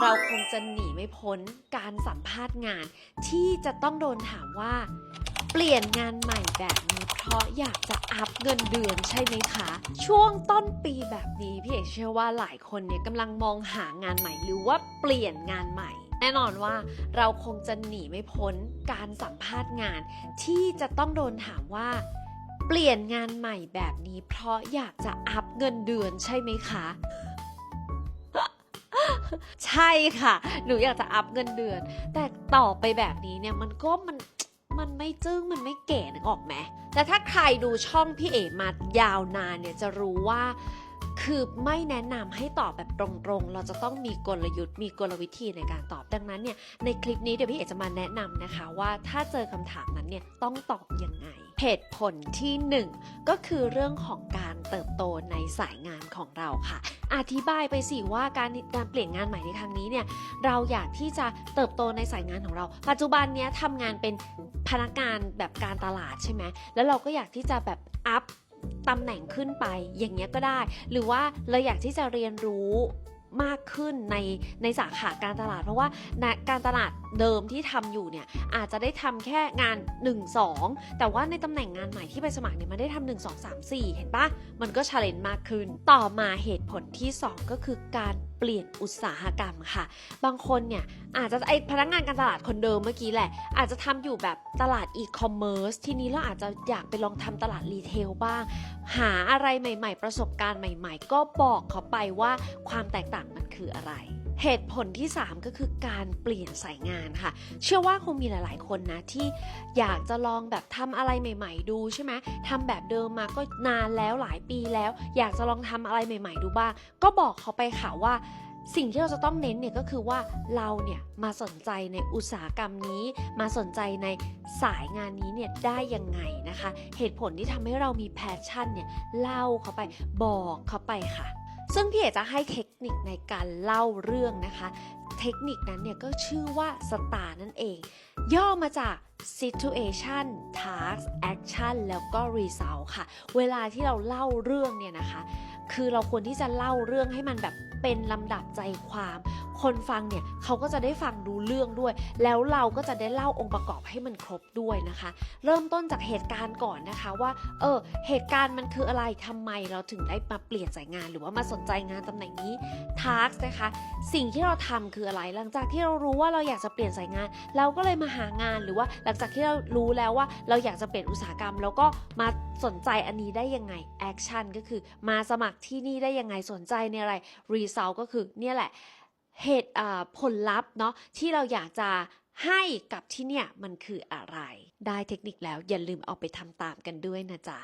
เราคงจะหนีไม่พ้นการสัมภาษณ์งาน ที่จะต้องโดนถามว่า เปลี่ยนงานใหม่แบบนี้เพราะอยากจะอัพเงินเดือนใช่ไหมคะ ช่วงต้นปีแบบนี้พี่เอกเชื่อว่าหลายคนเนี่ยกำลังมองหางานใหม่หรือว่าเปลี่ยนงานใหม่ แน่นอนว่าเราคงจะหนีไม่พ้นการสัมภาษณ์งาน ที่จะต้องโดนถามว่าเปลี่ยนงานใหม่แบบนี้เพราะอยากจะอัพเงินเดือนใช่ไหมคะ ใช่ค่ะ หนูอยากจะอัพเงินเดือน แต่ต่อไปแบบนี้เนี่ยมันก็มันมันไม่จึ้งมันไม่เก๋นึกออกไหมแต่ถ้าใครดูช่องพี่เอ๋มายาวนานเนี่ยจะรู้ว่าคือไม่แนะนำให้ตอบแบบตรงๆ เราจะต้องมีกลยุทธ์ มีกลวิธีในการตอบ ดังนั้นเนี่ยในคลิปนี้เดี๋ยวพี่เอ๋จะมาแนะนำนะคะว่าถ้าเจอคำถามนั้นเนี่ยต้องตอบยังไง เหตุผลที่ 1 ก็คือเรื่องของการเติบโตใน สายงานของเราค่ะ อธิบายไปสิว่าการการเปลี่ยนงานใหม่ในครั้งนี้เนี่ยเราอยากที่จะเติบโตในสายงานของเรา ปัจจุบันเนี้ยทำงานเป็นพนักงานแบบการตลาดใช่ไหมแล้วเราก็อยากที่จะแบบอัพตำแหน่งขึ้นไปอย่างเงี้ยก็ได้ หรือว่าเราอยากที่จะเรียนรู้มากขึ้นในในสาขาการตลาด เพราะว่าการตลาดเดิมที่ทำอยู่เนี่ยอาจจะได้ทำแค่งาน 1 2 แต่ว่าในตำแหน่งงานใหม่ที่ไปสมัครเนี่ยมันได้ทำ1 2 3 4 เห็นปะมันก็ชาเลนจ์มากขึ้น ต่อมาเหตุผลที่ 2 ก็คือการเปลี่ยนอุตสาหกรรมค่ะ บางคนเนี่ยอาจจะไอพนักงานการตลาดคนเดิมเมื่อกี้แหละ อาจจะทำอยู่แบบตลาดอีคอมเมิร์ซทีนี้เราอาจจะอยากไปลองทำตลาดรีเทลบ้าง หาอะไรใหม่ ๆ ประสบการณ์ใหม่ ๆ ก็บอกเขาไปว่าความแตกต่างมันคืออะไร เหตุผลที่ 3 ก็คือการเปลี่ยนสายงานค่ะ เชื่อว่าคงมีหลาย ๆ คนนะที่อยากจะลองแบบทำอะไรใหม่ ๆ ดูใช่ไหมทำแบบเดิมมาก็นานแล้วหลายปีแล้ว อยากจะลองทำอะไรใหม่ ๆ ดูบ้าง ก็บอกเขาไปค่ะว่าสิ่งที่เราจะต้องเน้นเนี่ยก็คือว่าเราเนี่ยมาสนใจในอุตสาหกรรมนี้ มาสนใจในสายงานนี้เนี่ยได้ยังไงนะคะ เหตุผลที่ทำให้เรามีแพชชั่นเนี่ยเล่าเขาไปบอกเขาไปค่ะ ซึ่งพี่เอกจะให้เทคนิคในการเล่าเรื่องนะคะ เทคนิคนั้นเนี่ยก็ชื่อว่าสตาร์นั่นเอง ย่อมาจาก situation task action แล้วก็ result ค่ะ เวลาที่เราเล่าเรื่องเนี่ยนะคะ คือเราควรที่จะเล่าเรื่องให้มันแบบเป็นลำดับใจความ คนฟังเนี่ยเขาก็จะได้ฟังดูเรื่องด้วย แล้วเราก็จะได้เล่าองค์ประกอบให้มันครบด้วยนะคะ เริ่มต้นจากเหตุการณ์ก่อนนะคะว่าเออเหตุการณ์มันคืออะไรทำไมเราถึงได้มาเปลี่ยนสายงานหรือว่ามาสนใจงานตำแหน่งนี้ task นะคะสิ่งที่เราทำคืออะไร หลังจากที่เรารู้ว่าเราอยากจะเปลี่ยนสายงาน เราก็เลยมาหางานหรือว่าหลังจากที่เรารู้แล้วว่าเราอยากจะเปลี่ยนอุตสาหกรรม แล้วก็มาสนใจอันนี้ได้ยังไง action ก็คือมาสมัครที่นี่ได้ยังไงสนใจในอะไร result ก็คือเนี่ยแหละ เหตุผลลัพธ์เนาะที่เราอยากจะให้กับที่เนี่ยมันคืออะไร ได้เทคนิคแล้วอย่าลืมเอาไปทำตามกันด้วยนะจ๊ะ